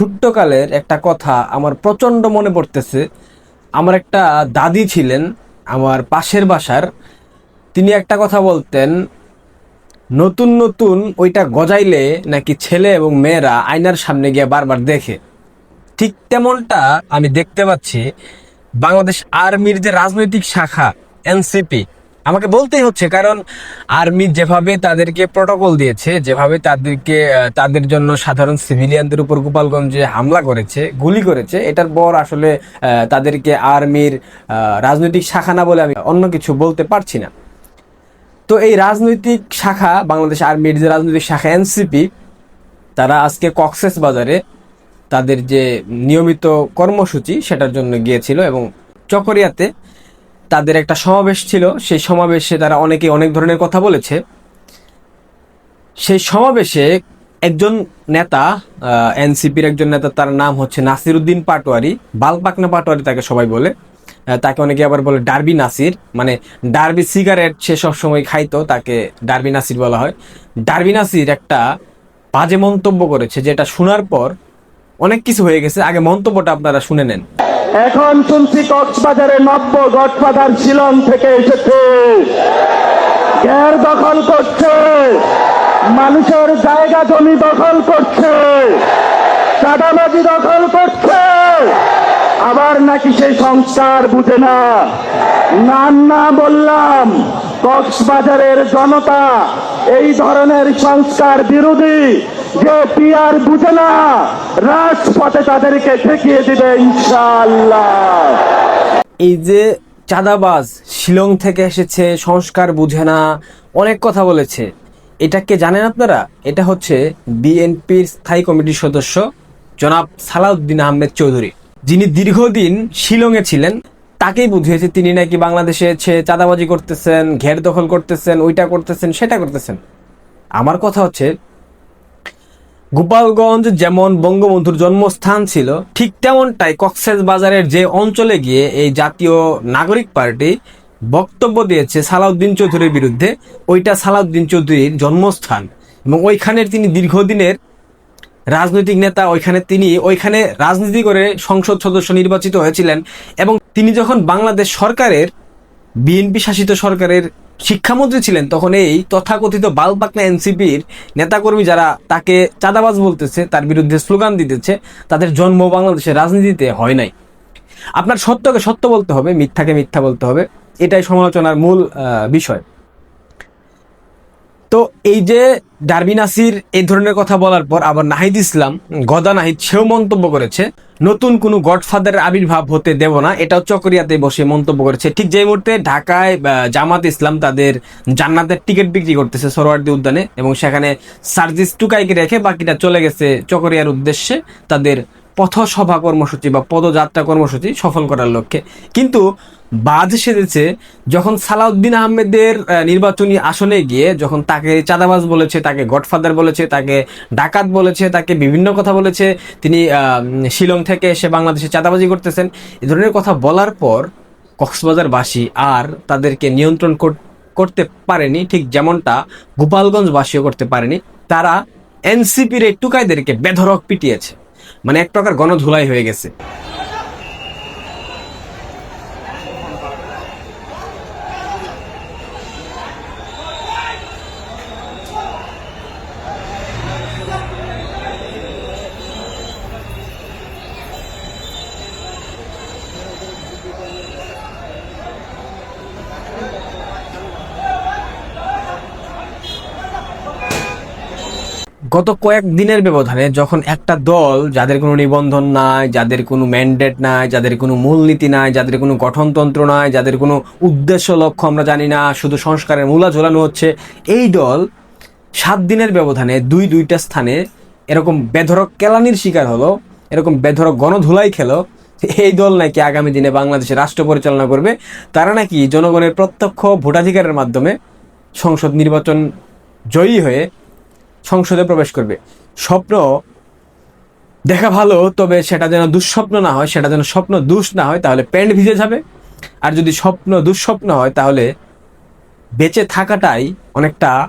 ছোট্টকালের একটা কথা আমার প্রচণ্ড মনে পড়তেছে। আমার একটা দাদি ছিলেন আমার পাশের বাসার। তিনি একটা কথা বলতেন, নতুন নতুন ওইটা গজাইলে নাকি ছেলে এবং মেয়েরা আয়নার সামনে গিয়ে বারবার দেখে। ঠিক তেমনটা আমি দেখতে পাচ্ছি বাংলাদেশ আর্মির যে রাজনৈতিক শাখা, এনসিপি আমাকে বলতেই হচ্ছে, কারণ আর্মি যেভাবে তাদেরকে প্রটোকল দিয়েছে, যেভাবে তাদেরকে তাদের জন্য সাধারণ সিভিলিয়ানদের উপর গোপালগঞ্জে হামলা করেছে, গুলি করেছে, এটার পর আসলে তাদেরকে আর্মির রাজনৈতিক শাখা না বলে আমি অন্য কিছু বলতে পারছি না। তো এই রাজনৈতিক শাখা, বাংলাদেশ আর্মির যে রাজনৈতিক শাখা এনসিপি, তারা আজকে কক্সেস বাজারে তাদের যে নিয়মিত কর্মসূচি, সেটার জন্য গিয়েছিল এবং চকরিয়াতে তাদের একটা সমাবেশ ছিল। সেই সমাবেশে তারা অনেকে অনেক ধরনের কথা বলেছে। সেই সমাবেশে একজন নেতা এনসিপির একজন নেতা, তার নাম হচ্ছে নাসিরুদ্দিন পাটোয়ারি। বালপাকনা পাটোয়ারি তাকে সবাই বলে। তাকে অনেকে আবার বলে ডার্বি নাসির। মানে ডার্বি সিগারেট সে সবসময় খাইতো, তাকে ডার্বি নাসির বলা হয়। ডার্বি নাসির একটা বাজে মন্তব্য করেছে, যেটা শোনার পর অনেক কিছু হয়ে গেছে। আগে মন্তব্যটা আপনারা শুনে নেন। এখন শুনছি কক্সবাজারে নব্য গডফাদার শিলং থেকে এসেছে। গ্যার দখল করছে। মানুষের জায়গা জমি দখল করছে। চাঁদাবাজি দখল করছে। আবার নাকি সেই সংস্কার বুঝে না। নাম না বললাম, কক্সবাজারের জনতা এই ধরনের সংস্কার বিরোধী যে পিয়ার বুঝে না, রাজপথে তাদেরকে ঠেকিয়ে দিবে ইনশাআল্লাহ। এই যে চাঁদাবাজ শিলং থেকে এসেছে, সংস্কার বুঝে না, অনেক কথা বলেছে। এটাকে জানেন আপনারা? এটা হচ্ছে বিএনপির স্থায়ী কমিটির সদস্য জনাব সালাউদ্দিন আহমেদ চৌধুরী। যিনি দীর্ঘদিন শিলংয়ে ছিলেন, তাকেই বুঝিয়েছে তিনি নাকি বাংলাদেশে এসে চাঁদাবাজি করতেছেন, ঘের দখল করতেছেন, ওইটা করতেছেন, সেটা করতেছেন। আমার কথা হচ্ছে গোপালগঞ্জ যেমন বঙ্গবন্ধুর জন্মস্থান ছিল, ঠিক তেমনটাই কক্সেস বাজারের যে অঞ্চলে গিয়ে এই জাতীয় নাগরিক পার্টি বক্তব্য দিয়েছে সালাউদ্দিন চৌধুরীর বিরুদ্ধে, ওইটা সালাউদ্দিন চৌধুরীর জন্মস্থান। এবং ওইখানের তিনি দীর্ঘদিনের রাজনৈতিক নেতা, ওইখানে তিনি ওইখানে রাজনীতি করে সংসদ সদস্য নির্বাচিত হয়েছিলেন এবং তিনি যখন বাংলাদেশ সরকারের, বিএনপি শাসিত সরকারের শিক্ষামন্ত্রী ছিলেন, তখন এই তথাকথিত বালপাকনা এনসিপির নেতাকর্মী যারা তাকে চাঁদাবাজ বলতেছে, তার বিরুদ্ধে স্লোগান দিতেছে, তাদের জন্ম বাংলাদেশের রাজনীতিতে হয় নাই। আপনার সত্যকে সত্য বলতে হবে, মিথ্যাকে মিথ্যা বলতে হবে, এটাই সমালোচনার মূল বিষয়। তো এই যে ডারবি নাসির এই ধরনের কথা বলার পর আবার নাহিদ ইসলাম, গদা নাহিদ, সেও মন্তব্য করেছে, নতুন কোনো গডফাদারের আবির্ভাব হতে দেব না। এটাও চকরিয়াতে বসে মন্তব্য করেছে। ঠিক যে মুহূর্তে ঢাকায় জামাত ইসলাম তাদের জান্নাতের টিকিট বিক্রি করতেছে সরোয়ার্দী উদ্যানে এবং সেখানে সার্জিস টুকাইকে রেখে বাকিটা চলে গেছে চকরিয়ার উদ্দেশ্যে তাদের পথসভা কর্মসূচি বা পদযাত্রা কর্মসূচি সফল করার লক্ষ্যে। কিন্তু বাজ সেজেছে, যখন সালাউদ্দিন আহমেদের নির্বাচনী আসনে গিয়ে যখন তাকে চাঁদাবাজ বলেছে, তাকে গডফাদার বলেছে, তাকে ডাকাত বলেছে, তাকে বিভিন্ন কথা বলেছে, তিনি শিলং থেকে এসে বাংলাদেশে চাঁদাবাজি করতেছেন, এ ধরনের কথা বলার পর কক্সবাজারবাসী আর তাদেরকে নিয়ন্ত্রণ করতে পারেনি, ঠিক যেমনটা গোপালগঞ্জবাসীও করতে পারেনি। তারা এনসিপির এই টুকাইদেরকে বেধরক পিটিয়েছে। মানে এক প্রকার গণধুলাই হয়ে গেছে। গত কয়েক দিনের ব্যবধানে যখন একটা দল যাদের কোনো নিবন্ধন নাই, যাদের কোনো ম্যান্ডেট নাই, যাদের কোনো মূলনীতি নাই, যাদের কোনো গঠনতন্ত্র নাই, যাদের কোনো উদ্দেশ্য লক্ষ্য আমরা জানি না, শুধু সংস্কারের মূলা ঝোলানো হচ্ছে, এই দল সাত দিনের ব্যবধানে দুই দুইটা স্থানে এরকম বেধরক কেলানির শিকার হলো, এরকম বেধরক গণধুলাই খেলো, এই দল নাকি আগামী দিনে বাংলাদেশে রাষ্ট্র পরিচালনা করবে, তারা নাকি জনগণের প্রত্যক্ষ ভোটাধিকারের মাধ্যমে সংসদ নির্বাচন জয়ী হয়ে সংসদে প্রবেশ করবে। স্বপ্ন দেখা ভালো, তবে সেটা যেন দুঃস্বপ্ন না হয়, সেটা যেন স্বপ্ন দুষ না হয়, তাহলে প্যান্ট ভিজে যাবে। আর যদি স্বপ্ন দুঃস্বপ্ন হয়, তাহলে বেঁচে থাকাটাই অনেকটা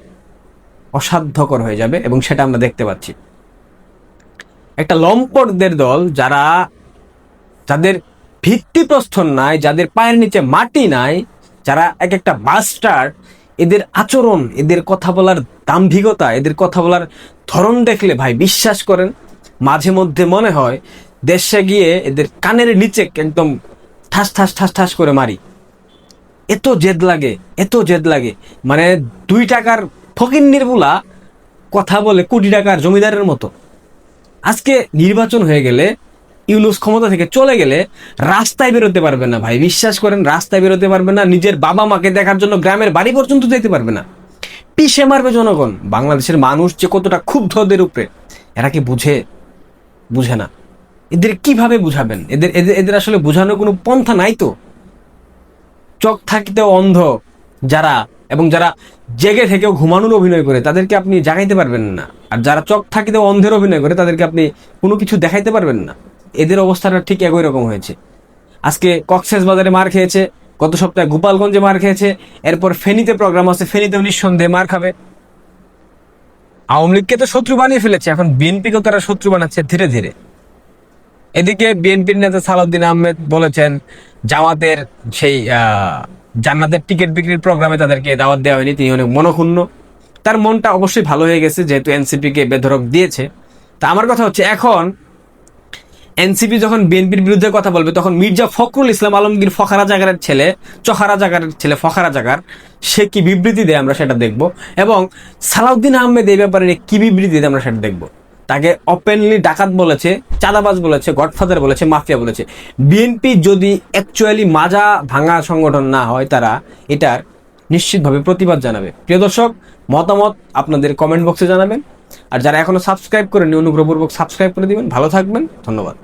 অসাধ্যকর হয়ে যাবে, এবং সেটা আমরা দেখতে পাচ্ছি। একটা লম্পটদের দল, যারা যাদের ভিত্তিপ্রস্তর নাই, যাদের পায়ের নিচে মাটি নাই, যারা এক একটা মাস্টার এদের আচরণ, এদের কথা বলার দাম্ভিকতা, এদের কথা বলার ধরন দেখলে ভাই বিশ্বাস করেন, মাঝে মধ্যে মনে হয় দেশে গিয়ে এদের কানের নিচে একদম ঠাস ঠাস ঠাস ঠাস করে মারি। এত জেদ লাগে, এত জেদ লাগে। মানে দুই টাকার ফকিন্নির বুলা কথা বলে কোটি টাকার জমিদারের মতো। আজকে নির্বাচন হয়ে গেলে ইউনুস ক্ষমতা থেকে চলে গেলে রাস্তায় বেরোতে পারবে না ভাই। বিশ্বাস করেন, রাস্তায় বেরোতে পারবে না, নিজের বাবা মাকে দেখার জন্য গ্রামের বাড়ি পর্যন্ত যেতে পারবে না। পিষে মারবে জনগণ। বাংলাদেশের মানুষ যে কতটা ক্ষুব্ধ ওদের উপরে, এরা কি বুঝে? বুঝে না। এদের কীভাবে বুঝাবেন? এদের এদের এদের আসলে বোঝানোর কোনো পন্থা নাই তো। চোখ থাকিতেও অন্ধ যারা, এবং যারা জেগে থেকেও ঘুমানোর অভিনয় করে, তাদেরকে আপনি জাগাইতে পারবেন না। আর যারা চোখ থাকিতেও অন্ধের অভিনয় করে, তাদেরকে আপনি কোনো কিছু দেখাইতে পারবেন না। এদের অবস্থাটা ঠিক একই রকম হয়েছে। আজকে কক্সেস বাজারে মার খেয়েছে, গত সপ্তাহে গোপালগঞ্জে মার খেয়েছে, এরপর ফেনীতে প্রোগ্রাম আছে, ফেনীতেও নিঃসন্দেহে মার খাবে। আওয়ামী লীগকে তো শত্রু বানিয়ে ফেলেছে, এখন বিএনপিকেও তারা শত্রু বানাচ্ছে ধীরে ধীরে। এদিকে বিএনপির নেতা সালাউদ্দিন আহমেদ বলেছেন, জামাতের সেই জান্নাতের টিকিট বিক্রির প্রোগ্রামে তাদেরকে দাওয়াত দেওয়া হয়নি, তিনি অনেক মনক্ষুণ্ণ। তার মনটা অবশ্যই ভালো হয়ে গেছে, যেহেতু এনসিপিকে বেধরক দিয়েছে। তা আমার কথা হচ্ছে, এখন এনসিপি যখন বিএনপির বিরুদ্ধে কথা বলবে, তখন মির্জা ফখরুল ইসলাম আলমগীর ফখারা জাগারের ছেলে, চখারা জাগারের ছেলে ফখারা জাগার, সে কি বিবৃতি দেয় আমরা সেটা দেখব। এবং সালাউদ্দিন আহমেদ এই ব্যাপারে কি বিবৃতি দেয় আমরা সেটা দেখব। তাকে ওপেনলি ডাকাত বলেছে, চাঁদাবাজ বলেছে, গডফাদার বলেছে, মাফিয়া বলেছে। বিএনপি যদি অ্যাকচুয়ালি মাজা ভাঙা সংগঠন না হয় তারা, এটার নিশ্চিতভাবে প্রতিবাদ জানাবে। প্রিয় দর্শক, মতামত আপনাদের কমেন্ট বক্সে জানাবেন। আর যারা এখনও সাবস্ক্রাইব করেনি অনুগ্রহপূর্বক সাবস্ক্রাইব করে দিবেন। ভালো থাকবেন ধন্যবাদ।